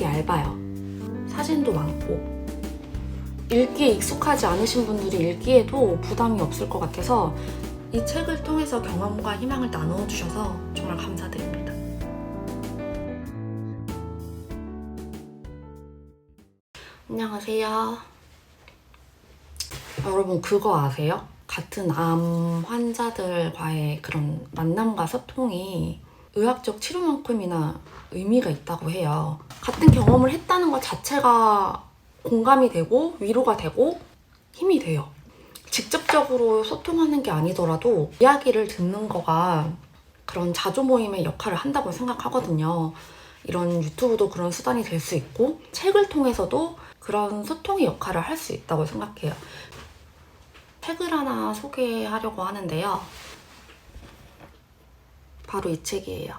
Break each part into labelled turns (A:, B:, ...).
A: 되게 얇아요. 사진도 많고. 읽기에 익숙하지 않으신 분들이 읽기에도 부담이 없을 것 같아서 이 책을 통해서 경험과 희망을 나누어 주셔서 정말 감사드립니다. 안녕하세요. 여러분 그거 아세요? 같은 암 환자들과의 그런 만남과 소통이 의학적 치료만큼이나 의미가 있다고 해요. 같은 경험을 했다는 것 자체가 공감이 되고 위로가 되고 힘이 돼요. 직접적으로 소통하는 게 아니더라도 이야기를 듣는 거가 그런 자조 모임의 역할을 한다고 생각하거든요. 이런 유튜브도 그런 수단이 될 수 있고 책을 통해서도 그런 소통의 역할을 할 수 있다고 생각해요. 책을 하나 소개하려고 하는데요. 바로 이 책이에요.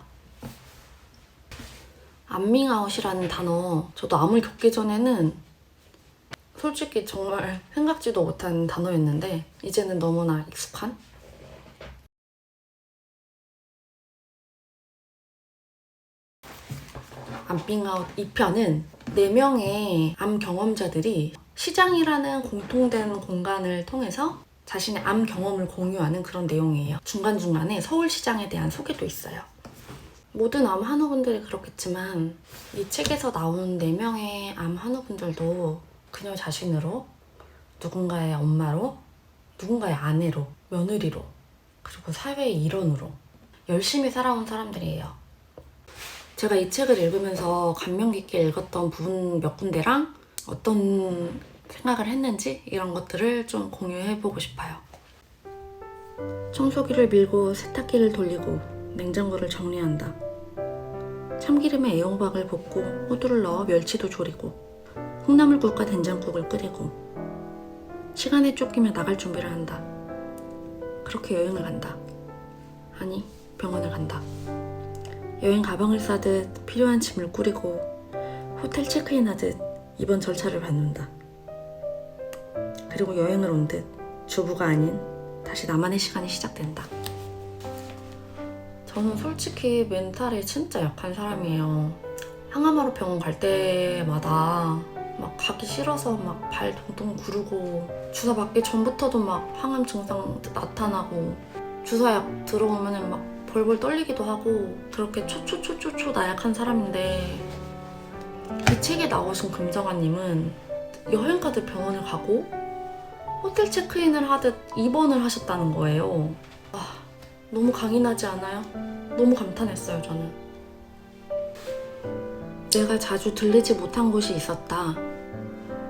A: 암밍아웃이라는 단어, 저도 암을 겪기 전에는 솔직히 정말 생각지도 못한 단어였는데, 이제는 너무나 익숙한? 암빙아웃 2편은 4명의 암 경험자들이 시장이라는 공통된 공간을 통해서 자신의 암 경험을 공유하는 그런 내용이에요. 중간중간에 서울시장에 대한 소개도 있어요. 모든 암 환우분들이 그렇겠지만 이 책에서 나온 4명의 암 환우분들도 그녀 자신으로 누군가의 엄마로 누군가의 아내로 며느리로 그리고 사회의 일원으로 열심히 살아온 사람들이에요. 제가 이 책을 읽으면서 감명 깊게 읽었던 부분 몇 군데랑 어떤 생각을 했는지 이런 것들을 좀 공유해보고 싶어요. 청소기를 밀고 세탁기를 돌리고 냉장고를 정리한다. 참기름에 애용박을 볶고 호두를 넣어 멸치도 조리고 콩나물국과 된장국을 끓이고 시간에 쫓기며 나갈 준비를 한다. 그렇게 여행을 간다. 아니, 병원을 간다. 여행 가방을 싸듯 필요한 짐을 꾸리고 호텔 체크인하듯 입원 절차를 밟는다. 그리고 여행을 온 듯 주부가 아닌 다시 나만의 시간이 시작된다. 저는 솔직히 멘탈이 진짜 약한 사람이에요. 항암하러 병원 갈 때마다 막 가기 싫어서 막 발 동동 구르고 주사 맞기 전부터도 막 항암 증상 나타나고 주사약 들어오면은 막 벌벌 떨리기도 하고 그렇게 초초초초초 나약한 사람인데 이 책에 나오신 금정아님은 여행 가듯 병원을 가고 호텔 체크인을 하듯 입원을 하셨다는 거예요. 아, 너무 강인하지 않아요? 너무 감탄했어요, 저는. 내가 자주 들리지 못한 곳이 있었다.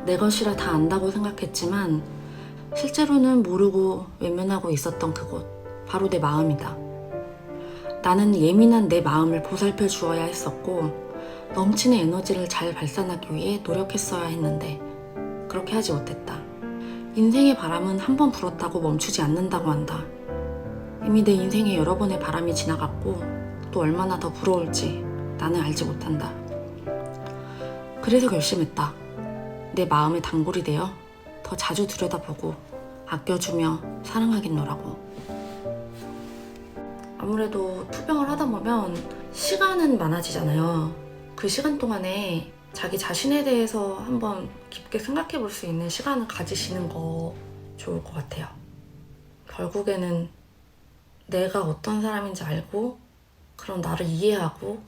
A: 내 것이라 다 안다고 생각했지만 실제로는 모르고 외면하고 있었던 그곳. 바로 내 마음이다. 나는 예민한 내 마음을 보살펴 주어야 했었고 넘치는 에너지를 잘 발산하기 위해 노력했어야 했는데 그렇게 하지 못했다. 인생의 바람은 한 번 불었다고 멈추지 않는다고 한다. 이미 내 인생에 여러 번의 바람이 지나갔고 또 얼마나 더 불어올지 나는 알지 못한다. 그래서 결심했다. 내 마음의 단골이 되어 더 자주 들여다보고 아껴주며 사랑하겠노라고. 아무래도 투병을 하다 보면 시간은 많아지잖아요. 그 시간 동안에 자기 자신에 대해서 한번 깊게 생각해 볼 수 있는 시간을 가지시는 거 좋을 것 같아요. 결국에는 내가 어떤 사람인지 알고 그런 나를 이해하고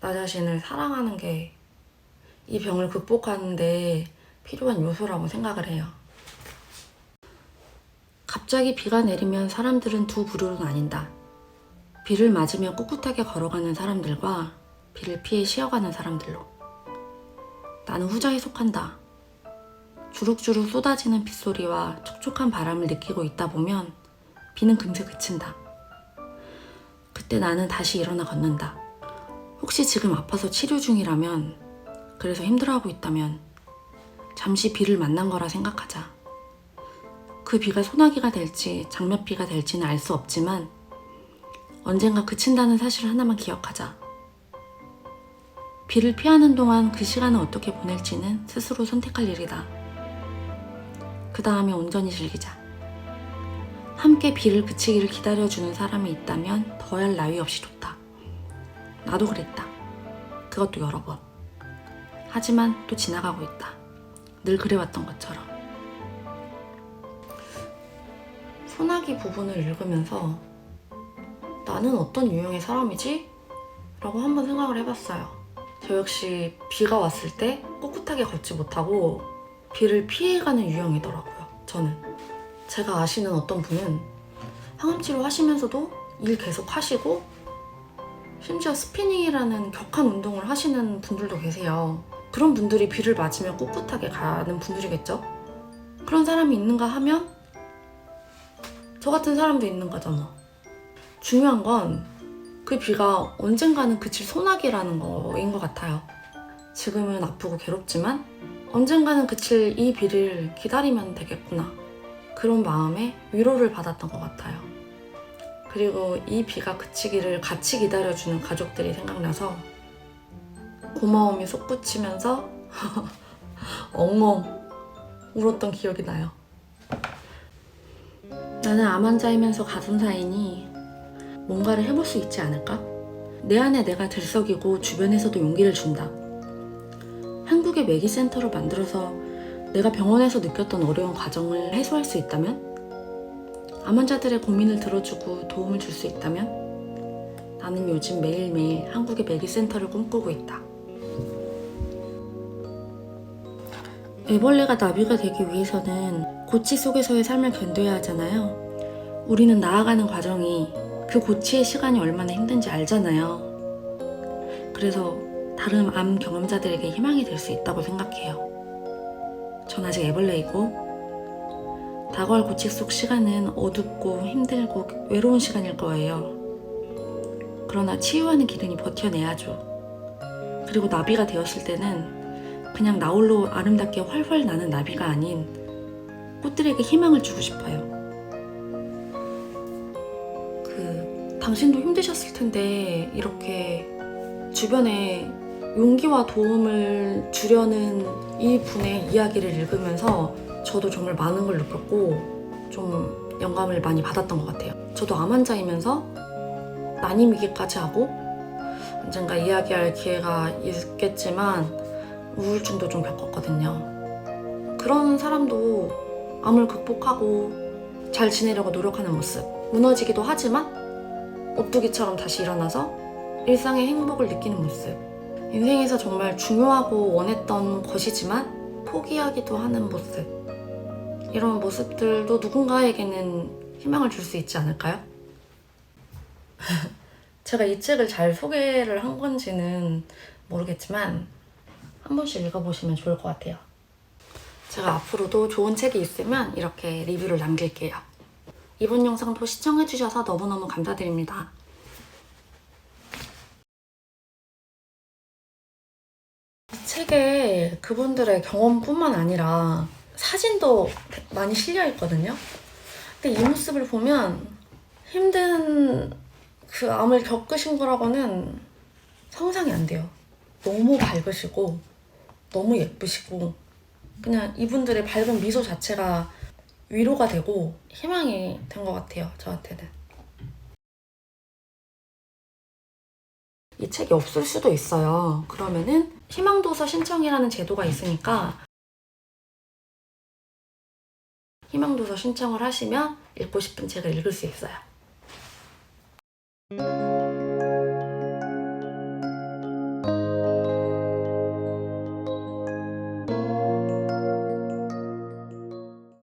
A: 나 자신을 사랑하는 게 이 병을 극복하는데 필요한 요소라고 생각을 해요. 갑자기 비가 내리면 사람들은 두 부류로 나뉜다. 비를 맞으며 꿋꿋하게 걸어가는 사람들과 비를 피해 쉬어가는 사람들로. 나는 후자에 속한다. 주룩주룩 쏟아지는 빗소리와 촉촉한 바람을 느끼고 있다 보면 비는 금세 그친다. 그때 나는 다시 일어나 걷는다. 혹시 지금 아파서 치료 중이라면, 그래서 힘들어하고 있다면, 잠시 비를 만난 거라 생각하자. 그 비가 소나기가 될지 장맛비가 될지는 알 수 없지만, 언젠가 그친다는 사실 하나만 기억하자. 비를 피하는 동안 그 시간을 어떻게 보낼지는 스스로 선택할 일이다. 그 다음에 온전히 즐기자. 함께 비를 그치기를 기다려주는 사람이 있다면 더할 나위 없이 좋다. 나도 그랬다. 그것도 여러 번. 하지만 또 지나가고 있다. 늘 그래왔던 것처럼. 소나기 부분을 읽으면서 나는 어떤 유형의 사람이지? 라고 한번 생각을 해봤어요. 저 역시 비가 왔을 때 꿋꿋하게 걷지 못하고 비를 피해가는 유형이더라고요. 저는. 제가 아시는 어떤 분은 항암치료 하시면서도 일 계속 하시고 심지어 스피닝이라는 격한 운동을 하시는 분들도 계세요. 그런 분들이 비를 맞으면 꿋꿋하게 가는 분들이겠죠? 그런 사람이 있는가 하면 저 같은 사람도 있는 거죠, 뭐. 중요한 건 그 비가 언젠가는 그칠 소나기라는 거인 것 같아요. 지금은 아프고 괴롭지만 언젠가는 그칠 이 비를 기다리면 되겠구나. 그런 마음에 위로를 받았던 것 같아요. 그리고 이 비가 그치기를 같이 기다려주는 가족들이 생각나서 고마움이 솟구치면서 엉엉 울었던 기억이 나요. 나는 암 환자이면서 가슴사이니 뭔가를 해볼 수 있지 않을까? 내 안에 내가 들썩이고 주변에서도 용기를 준다. 한국의 매기센터를 만들어서 내가 병원에서 느꼈던 어려운 과정을 해소할 수 있다면? 암 환자들의 고민을 들어주고 도움을 줄 수 있다면? 나는 요즘 매일매일 한국의 매기센터를 꿈꾸고 있다. 애벌레가 나비가 되기 위해서는 고치 속에서의 삶을 견뎌야 하잖아요. 우리는 나아가는 과정이 그 고치의 시간이 얼마나 힘든지 알잖아요. 그래서 다른 암 경험자들에게 희망이 될 수 있다고 생각해요. 전 아직 애벌레이고 다가올 고치 속 시간은 어둡고 힘들고 외로운 시간일 거예요. 그러나 치유하는 길은 버텨내야죠. 그리고 나비가 되었을 때는 그냥 나홀로 아름답게 활활 나는 나비가 아닌 꽃들에게 희망을 주고 싶어요. 당신도 힘드셨을 텐데 이렇게 주변에 용기와 도움을 주려는 이 분의 이야기를 읽으면서 저도 정말 많은 걸 느꼈고 좀 영감을 많이 받았던 것 같아요. 저도 암 환자이면서 난임위기까지 하고 언젠가 이야기할 기회가 있겠지만 우울증도 좀 겪었거든요. 그런 사람도 암을 극복하고 잘 지내려고 노력하는 모습. 무너지기도 하지만 오뚜기처럼 다시 일어나서 일상의 행복을 느끼는 모습. 인생에서 정말 중요하고 원했던 것이지만 포기하기도 하는 모습. 이런 모습들도 누군가에게는 희망을 줄 수 있지 않을까요? 제가 이 책을 잘 소개를 한 건지는 모르겠지만 한 번씩 읽어보시면 좋을 것 같아요. 제가 앞으로도 좋은 책이 있으면 이렇게 리뷰를 남길게요. 이번 영상도 시청해주셔서 너무너무 감사드립니다. 이 책에 그분들의 경험뿐만 아니라 사진도 많이 실려 있거든요. 근데 이 모습을 보면 힘든 그 암을 겪으신 거라고는 상상이 안 돼요. 너무 밝으시고 너무 예쁘시고 그냥 이분들의 밝은 미소 자체가 위로가 되고 희망이 된 것 같아요. 저한테는. 이 책이 없을 수도 있어요. 그러면은 희망도서 신청이라는 제도가 있으니까 희망도서 신청을 하시면 읽고 싶은 책을 읽을 수 있어요.